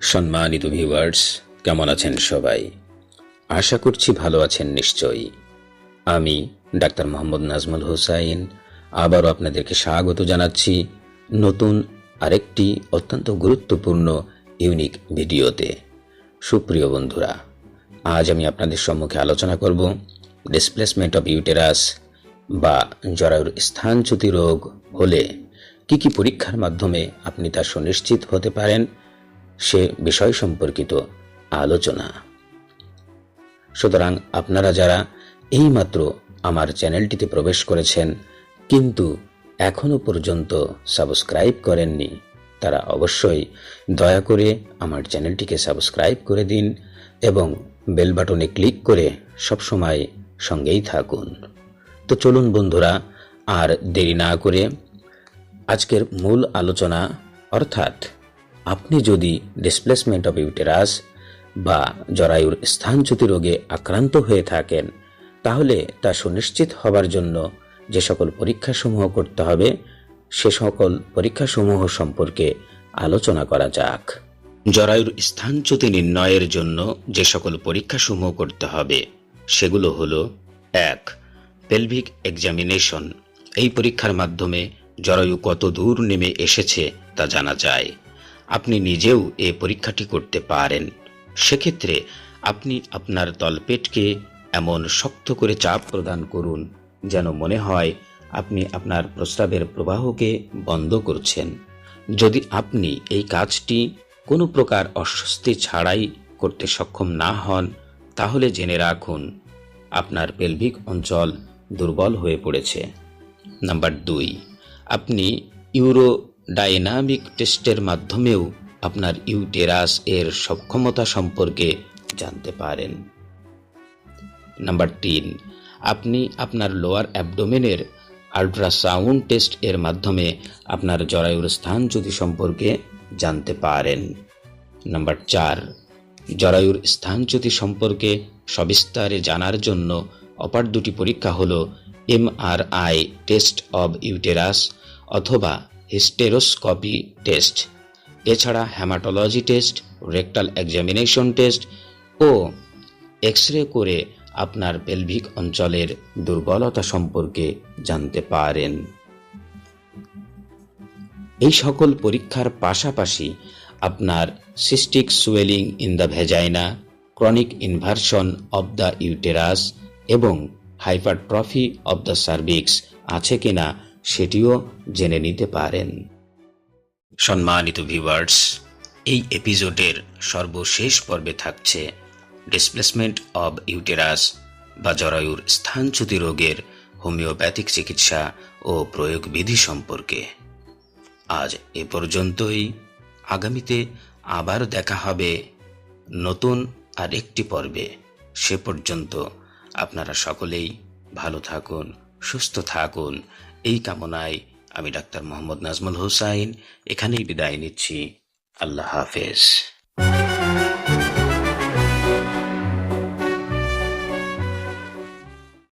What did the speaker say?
সম্মানিত ভিউয়ার্স কেমন আছেন সবাই? আশা করছি ভালো আছেন নিশ্চয়ই। আমি ডাক্তার মোহাম্মদ নাজমুল হোসাইন, আবারও আপনাদেরকে স্বাগত জানাচ্ছি নতুন আরেকটি অত্যন্ত গুরুত্বপূর্ণ ইউনিক ভিডিওতে। সুপ্রিয় বন্ধুরা, আজ আমি আপনাদের সম্মুখে আলোচনা করব ডিসপ্লেসমেন্ট অফ ইউটেরাস বা জরায়ুর স্থানচ্যুতি রোগ হলে কি কি পরীক্ষার মাধ্যমে আপনি তা সুনিশ্চিত হতে পারেন সে বিষয় সম্পর্কিত আলোচনা। সুতরাং আপনারা যারা এইমাত্র আমার চ্যানেলটিতে প্রবেশ করেছেন, কিন্তু এখনও পর্যন্ত সাবস্ক্রাইব করেননি, তারা অবশ্যই দয়া করে আমার চ্যানেলটিকে সাবস্ক্রাইব করে দিন এবং বেল বাটনে ক্লিক করে সবসময় সঙ্গেই থাকুন। তো চলুন বন্ধুরা, আর দেরি না করে আজকের মূল আলোচনা অর্থাৎ আপনি যদি ডিসপ্লেসমেন্ট অফ ইউটেরাস বা জরায়ুর স্থানচ্যুতি রোগে আক্রান্ত হয়ে থাকেন, তাহলে তা সুনিশ্চিত হবার জন্য যে সকল পরীক্ষাসমূহ করতে হবে, সে সকল পরীক্ষাসমূহ সম্পর্কে আলোচনা করা যাক। জরায়ুর স্থানচ্যুতি নির্ণয়ের জন্য যে সকল পরীক্ষাসমূহ করতে হবে, সেগুলো হলো, এক পেলভিক এক্সামিনেশন এই পরীক্ষার মাধ্যমে জরায়ু কত দূর নেমে এসেছে তা জানা যায়। আপনি নিজেও এ পরীক্ষাটি করতে পারেন। সেক্ষেত্রে আপনি আপনার তলপেটকে এমন শক্ত করে চাপ প্রদান করুন, যেন মনে হয় আপনি আপনার প্রস্রাবের প্রবাহকে বন্ধ করছেন। যদি আপনি এই কাজটি কোনো প্রকার অস্বস্তি ছাড়াই করতে সক্ষম না হন, তাহলে জেনে রাখুন, আপনার পেলভিক অঞ্চল দুর্বল হয়ে পড়েছে। নাম্বার দুই, আপনি ইউরো ডাইনামিক টেস্টের মাধ্যমেও আপনার ইউটেরাস এর সক্ষমতা সম্পর্কে জানতে পারেন। নাম্বার তিন, আপনি আপনার লোয়ার অ্যাবডোমেনের আল্ট্রাসাউন্ড টেস্ট এর মাধ্যমে আপনার জরায়ুর স্থানচ্যুতি সম্পর্কে জানতে পারেন। নাম্বার চার, জরায়ুর স্থানচ্যুতি সম্পর্কে সবিস্তারে জানার জন্য অপার দুটি পরীক্ষা হল এমআরআই টেস্ট অব ইউটেরাস অথবা হিস্টেরোস্কপি টেস্ট এছাড়া haematology test rectal examination test ও এক্স রে করে আপনার পেলভিক অঞ্চলের দুর্বলতা সম্পর্কে জানতে পারেন। এই সকল পরীক্ষার পাশাপাশি আপনার cystic swelling in the vagina chronic inversion of the uterus এবং হাইপারট্রফি অব দ্য সার্ভিক্স আছে কিনা সেটিও জেনে নিতে পারেন। সম্মানিত ভিউয়ার্স, এই এপিসোডের সর্বশেষ পর্বে থাকছে ডিসপ্লেসমেন্ট অব ইউটেরাস বা জরায়ুর স্থানচ্যুতি রোগের হোমিওপ্যাথিক চিকিৎসা ও প্রয়োগবিধি সম্পর্কে। আজ এ পর্যন্তই। আগামীতে আবার দেখা হবে নতুন আর একটি পর্বে। সে পর্যন্ত আপনারা সকলেই ভালো থাকুন, সুস্থ থাকুন এই কামনায় আমি ডাক্তার মোহাম্মদ নাজমুল হুসাইন এখানেই বিদায় নিচ্ছি। আল্লাহ হাফেজ।